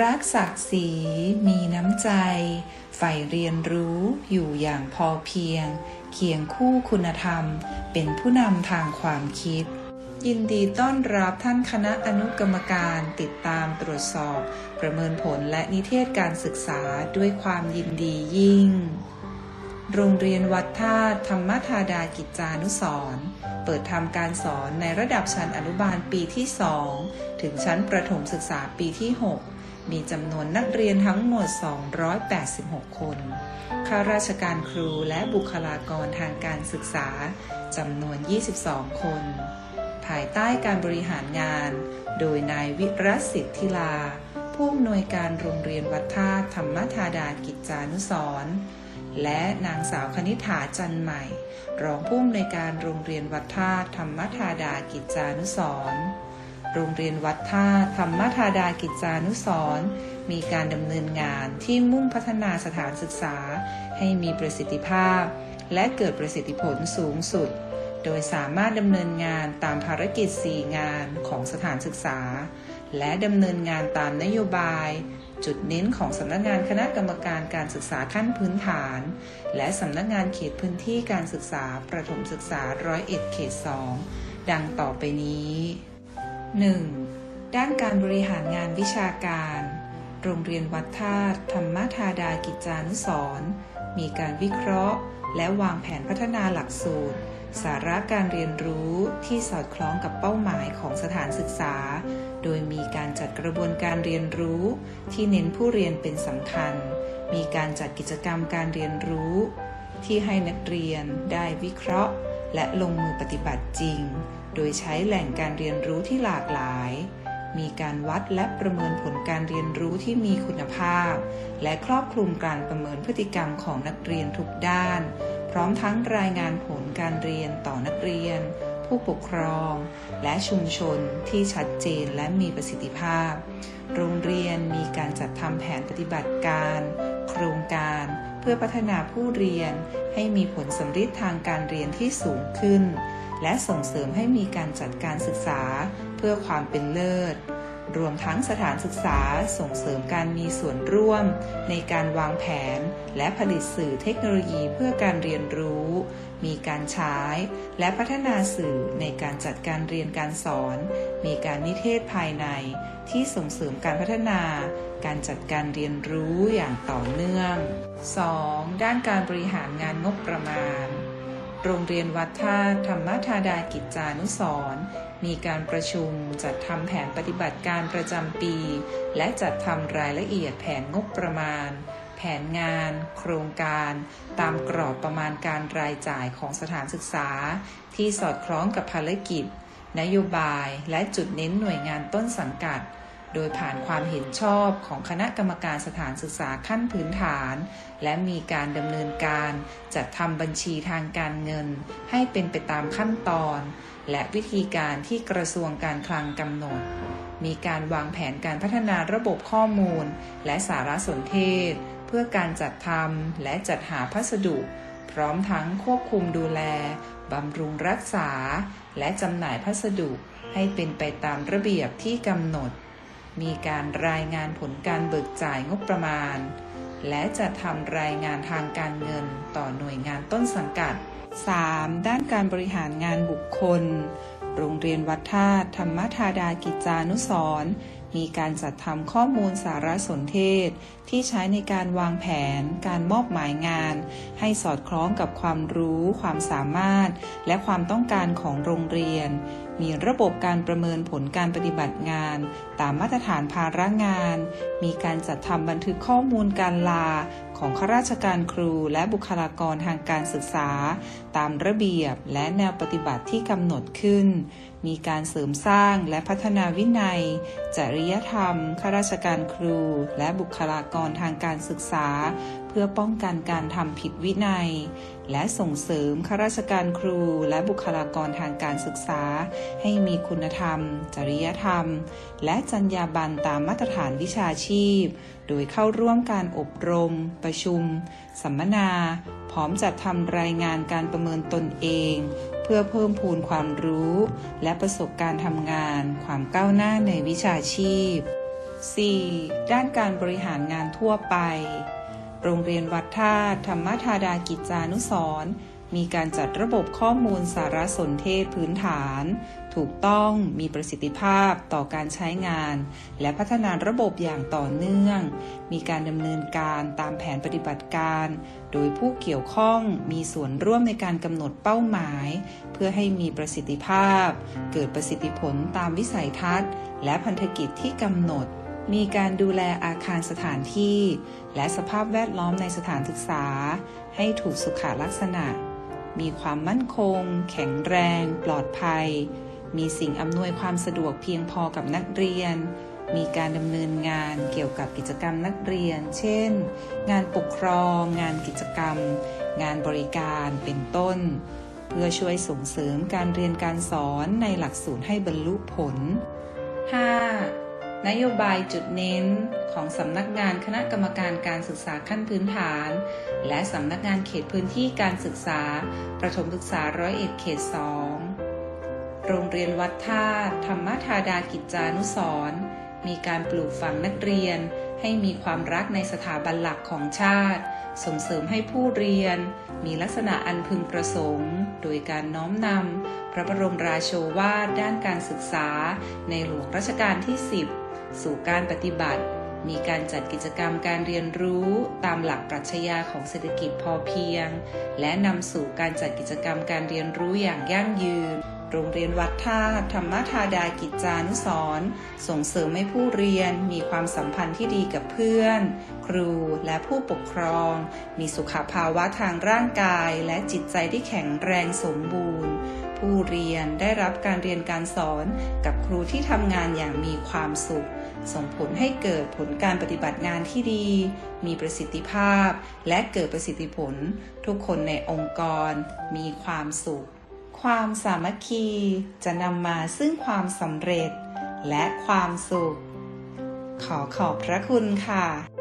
รักศักดิ์ศรีมีน้ำใจ ใฝ่เรียนรู้อยู่อย่างพอเพียง เคียงคู่คุณธรรม เป็นผู้นำทางความคิด ยินดีต้อนรับท่านคณะอนุกรรมการติดตามตรวจสอบ ประเมินผลและนิเทศการศึกษาด้วยความยินดียิ่ง โรงเรียนวัดธาตุธรรมธาดากิจจานุสรเปิดทำการสอนในระดับชั้นอนุบาลปีที่ 2 ถึงชั้นประถมศึกษาปีที่ 6 มีจำนวนนักเรียนทั้งหมด 286 คน ข้าราชการครูและบุคลากรทางการศึกษาจำนวน 22 คน ภายใต้การบริหารงาน โดยนายวิรัสิทธิลา ผู้อำนวยการโรงเรียนวัดธาธรรมธาดากิจจานุสรและนางสาวคณิฐาจันใหม่ รองผู้อำนวยการโรงเรียนวัดธาธรรมธาดากิจจานุสร โรงเรียนวัดธาธรรมธาดากิจจานุสรมีการดำเนินงานที่มุ่งพัฒนาสถานศึกษา ให้มีประสิทธิภาพ และเกิดประสิทธิผลสูงสุด โดยสามารถดำเนินงานตามภารกิจ 4 งานของสถานศึกษา และดำเนินงานตามนโยบาย จุดเน้นของสำนักงานคณะกรรมการการศึกษาขั้นพื้นฐาน และสำนักงานเขตพื้นที่การศึกษาประถมศึกษาร้อยเอ็ดเขต2ดังต่อไปนี้ 1. ด้านการบริหารงานวิชาการ โรงเรียนวัดธาตุธรรมธาดากิจจานุสรมีการวิเคราะห์ และวางแผนพัฒนาหลักสูตร สาระการเรียนรู้ที่สอดคล้องกับเป้าหมายของสถานศึกษา โดยมีการจัดกระบวนการเรียนรู้ ที่เน้นผู้เรียนเป็นสำคัญ มีการจัดกิจกรรมการเรียนรู้ ที่ให้นักเรียนได้วิเคราะห์ และลงมือปฏิบัติจริง โดยใช้แหล่งการเรียนรู้ที่หลากหลาย มีการวัดและประเมินผลการเรียนรู้ที่มีคุณภาพ และครอบคลุมการประเมินพฤติกรรมของนักเรียนทุกด้าน พร้อมทั้งรายงานผลการเรียนต่อนักเรียน ผู้ปกครอง และชุมชนที่ชัดเจนและมีประสิทธิภาพ โรงเรียนมีการจัดทำแผนปฏิบัติการ โครงการเพื่อพัฒนาผู้เรียน ให้มีผลสำฤทธิ์ทางการเรียนที่สูงขึ้น และส่งเสริมให้มีการจัดการศึกษาเพื่อความเป็นเลิศ รวมทั้งสถานศึกษาส่งเสริมการมีส่วนร่วม ในการวางแผนและผลิตสื่อเทคโนโลยีเพื่อการเรียนรู้ มีการใช้ และพัฒนาสื่อในการจัดการเรียนการสอน มีการนิเทศภายใน ที่ส่งเสริมการพัฒนา การจัดการเรียนรู้อย่างต่อเนื่อง 2. ด้านการบริหารงานงบประมาณ โรงเรียนวัดธาธรรมธาดากิจจานุสร์มีการประชุมจัดทำแผนปฏิบัติการประจำปี และจัดทำรายละเอียดแผนงบประมาณ แผนงาน โครงการ ตามกรอบประมาณการรายจ่ายของสถานศึกษา ที่สอดคล้องกับภารกิจ นโยบายและจุดเน้นหน่วยงานต้นสังกัด โดยผ่านความเห็นชอบของคณะกรรมการสถานศึกษาขั้นพื้นฐาน และมีการดำเนินการจัดทำบัญชีทางการเงิน ให้เป็นไปตามขั้นตอน และวิธีการที่กระทรวงการคลังกำหนด มีการวางแผนการพัฒนาระบบข้อมูล และสารสนเทศ เพื่อการจัดทำและจัดหาพัสดุ พร้อมทั้งควบคุมดูแลบำรุงรักษา และจำหน่ายพัสดุให้เป็นไปตามระเบียบที่กำหนด มีการรายงานผลการเบิกจ่ายงบประมาณ และจะทำรายงานทางการเงินต่อหน่วยงานต้นสังกัด 3. ด้านการบริหารงานบุคคล โรงเรียนวัดธาตุธรรมธาดากิจจานุสรมีการจัดทำข้อมูลสารสนเทศ ที่ใช้ในการวางแผน การมอบหมายงาน ให้สอดคล้องกับความรู้ ความสามารถ และความต้องการของโรงเรียนมีระบบการประเมินผลการปฏิบัติงาน ตามมาตรฐานภาระงาน มีการจัดทำบันทึกข้อมูลการลาของข้าราชการครูและบุคลากรทางการศึกษา ตามระเบียบและแนวปฏิบัติที่กำหนดขึ้น มีการเสริมสร้างและพัฒนาวินัย จริยธรรมข้าราชการครู และบุคลากรทางการศึกษา พื่อป้องกันการทำผิดวินัย และส่งเสริมข้าราชการครูและบุคลากรทางการศึกษา ให้มีคุณธรรม จริยธรรม และจรรยาบรรณตามมาตรฐานวิชาชีพ โดยเข้าร่วมการอบรม ประชุม สัมมนา พร้อมจัดทำรายงานการประเมินตนเอง เพื่อเพิ่มพูนความรู้ และประสบการณ์ทำงาน ความก้าวหน้าในวิชาชีพ 4. ด้านการบริหารงานทั่วไป โรงเรียนวัดธาตุธรรมธาดากิจจานุสร์มีการจัดระบบข้อมูลสารสนเทศพื้นฐาน ถูกต้องมีประสิทธิภาพต่อการใช้งาน และพัฒนาระบบอย่างต่อเนื่อง มีการดำเนินการตามแผนปฏิบัติการ โดยผู้เกี่ยวข้องมีส่วนร่วมในการกำหนดเป้าหมาย เพื่อให้มีประสิทธิภาพ เกิดประสิทธิผลตามวิสัยทัศน์ และพันธกิจที่กำหนด มีการดูแลอาคารสถานที่ และสภาพแวดล้อมในสถานศึกษา ให้ถูกสุขลักษณะ มีความมั่นคง แข็งแรง ปลอดภัย มีสิ่งอำนวยความสะดวกเพียงพอกับนักเรียน มีการดำเนินงานเกี่ยวกับกิจกรรมนักเรียน เช่น งานปกครอง งานกิจกรรม งานบริการเป็นต้น เพื่อช่วยส่งเสริมการเรียนการสอนในหลักสูตรให้บรรลุผล 5. นโยบายจุดเน้นของสำนักงานคณะกรรมการการศึกษาขั้นพื้นฐาน และสำนักงานเขตพื้นที่การศึกษา ประถมศึกษาร้อยเอ็ดเขตสองโรงเรียนวัดท่าตุธรรมธาดากิจจานุสรมีการปลูกฝังนักเรียน ให้มีความรักในสถาบันหลักของชาติ ส่งเสริมให้ผู้เรียน มีลักษณะอันพึงประสงค์ โดยการน้อมนำพระบรมราโชวาทด้านการศึกษาในหลวงรัชกาลที่ 10 สู่การปฏิบัติ มีการจัดกิจกรรมการเรียนรู้ตามหลักปรัชญาของเศรษฐกิจพอเพียง และนำสู่การจัดกิจกรรมการเรียนรู้อย่างยั่งยืน โรงเรียนวัดท่าตุธรรมธาดากิจจานุสร์ส่งเสริมให้ผู้เรียนมีความสัมพันธ์ที่ดีกับเพื่อน ครูและผู้ปกครอง มีสุขภาวะทางร่างกายและจิตใจที่แข็งแรงสมบูรณ์ ผู้เรียนได้รับการเรียนการสอนกับครูที่ทำงานอย่างมีความสุข ส่งผลให้เกิดผลการปฏิบัติงานที่ดี มีประสิทธิภาพ และเกิดประสิทธิผล ทุกคนในองค์กร มีความสุข ความสามัคคีจะนำมาซึ่งความสำเร็จ และความสุข ขอขอบพระคุณค่ะ